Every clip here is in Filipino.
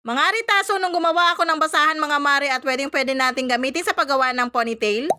Mga ritaso nung gumawa ako ng basahan mga mare at pwedeng pwede nating gamitin sa paggawa ng ponytail.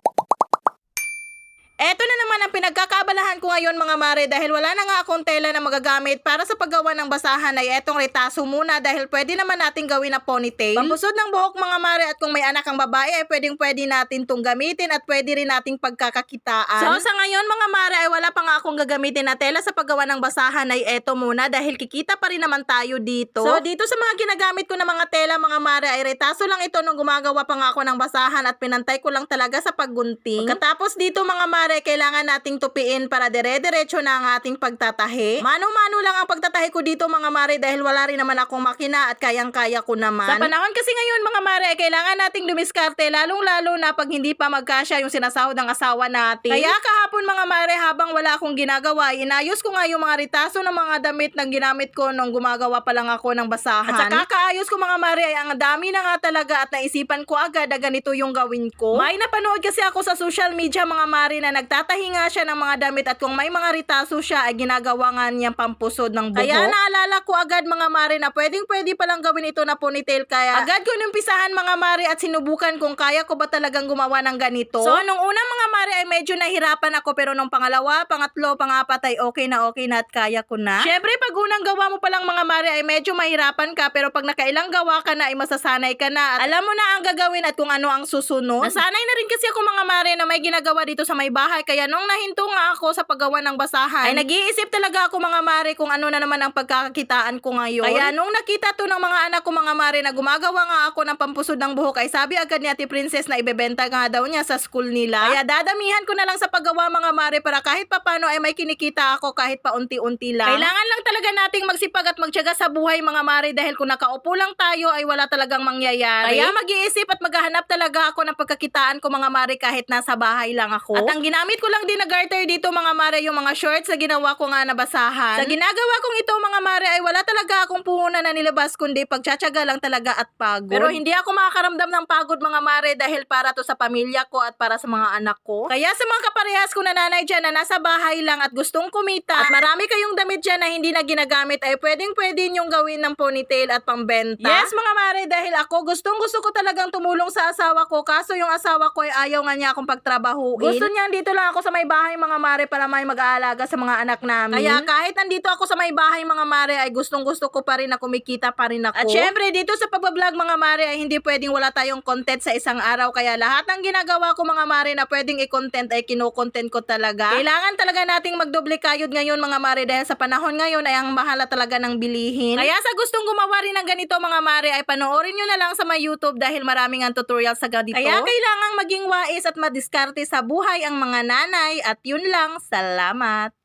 Naman ang pinagkakabalahan ko ngayon mga mare dahil wala na nga akong tela na magagamit para sa paggawa ng basahan ay etong retaso muna dahil pwede naman natin gawin na ponytail. Pampusod ng buhok mga mare at kung may anak ang babae ay pwedeng pwede natin tong gamitin at pwede rin nating pagkakakitaan. So sa ngayon mga mare ay wala pa nga akong gagamitin na tela sa paggawa ng basahan ay eto muna dahil kikita pa rin naman tayo dito. So dito sa mga ginagamit ko na mga tela mga mare ay retaso lang ito nung gumagawa pa nga ako ng basahan at pinantay ko lang talaga sa paggunting. Pagkatapos dito mga mare kailangan nating tupiin para dire-diretso na ang ating pagtatahi. Mano-mano lang ang pagtatahi ko dito mga mare dahil wala rin naman akong makina at kayang-kaya ko naman. Sa panahon kasi ngayon mga mare ay kailangan nating dumiskarte lalong-lalo na pag hindi pa magkasya yung sinasahod ng asawa natin. Kaya kahapon mga mare habang wala akong ginagawa, inayos ko nga yung mga ritaso ng mga damit na ginamit ko nung gumagawa pa lang ako ng basahan. At sa kakaayos ko mga mare ay ang dami na nga talaga at naisipan ko agad na ganito yung gawin ko. May napanood kasi ako sa social media mga mare na nagtatahi nga siya ng mga damit at kung may mga ritaso siya ay ginagawa nga niyang pampusod ng buhok. Kaya naalala ko agad mga mare na pwedeng pwede palang gawin ito na ponytail kaya agad ko numpisahan mga mare at sinubukan kung kaya ko ba talagang gumawa ng ganito. So nung una mga mare ay medyo nahirapan ako pero nung pangalawa, pangatlo, pangapat ay okay na okay na at kaya ko na. Syempre pag unang gawa mo palang mga mare ay medyo mahirapan ka pero pag nakailang gawa ka na ay masasanay ka na at alam mo na ang gagawin at kung ano ang susunod. Nasanay na rin kasi ako mga mare na may ginagawa dito sa may bahay kaya nung nahinto nga ako sa paggawa ng basahan ay nag-iisip talaga ako mga mare kung ano na naman ang pagkakakitaan ko ngayon. Kaya nung nakita to ng mga anak ko mga mare na gumagawa nga ako ng pampusod ng buhok ay sabi agad ni Ate Princess na ibebenta nga daw niya sa school nila. Kaya dadamihan ko na lang sa paggawa mga mare para kahit papano ay may kinikita ako kahit paunti-unti lang. Kailangan lang talaga nating magsipag at magtiyaga sa buhay mga mare dahil kung nakaupo lang tayo ay wala talagang mangyayari. Kaya mag-iisip at maghahanap talaga ako ng pagkakitaan ko mga mare kahit nasa bahay lang ako. At ang ginamit ko lang din na garter dito mga mare yung mga shorts na ginawa ko nga na basahan. Sa ginagawa kong ito mga mare ay wala talaga akong puhunan na nilabas kundi pagtsatsaga lang talaga at pagod. Pero hindi ako makakaramdam ng pagod mga mare dahil para to sa pamilya ko at para sa mga anak ko. Kaya sa mga kaparehas ko na nanay dyan na nasa bahay lang at gustong kumita at marami kayong damit dyan na hindi na ginagamit ay pwedeng pwede nyong gawin ng ponytail at pambenta. Yes mga mare dahil ako gustong gusto ko talagang tumulong sa asawa ko kaso yung asawa ko ay ayaw nga niya akong pagtrabahuin. Gusto niya dito lang ako sa may bahay mga mare para may mag-aalaga sa mga anak namin. Kaya kahit nandito ako sa may bahay mga mare ay gustong gusto ko pa rin na kumikita pa rin ako. At syempre dito sa pagbablog mga mare ay hindi pwedeng wala tayong content sa isang araw kaya lahat ng ginagawa ko mga mare na pwedeng i-content ay kino-content ko talaga. Kailangan talaga nating magdoble kayod ngayon mga mare dahil sa panahon ngayon ay ang mahala talaga ng bilihin. Kaya sa gustong gumawa rin ng ganito mga mare ay panoorin nyo na lang sa my YouTube dahil maraming ang tutorial sa ganito. Kaya kailangang maging wais at madiskarte sa buhay ang mga nanay at yun lang. Salamat!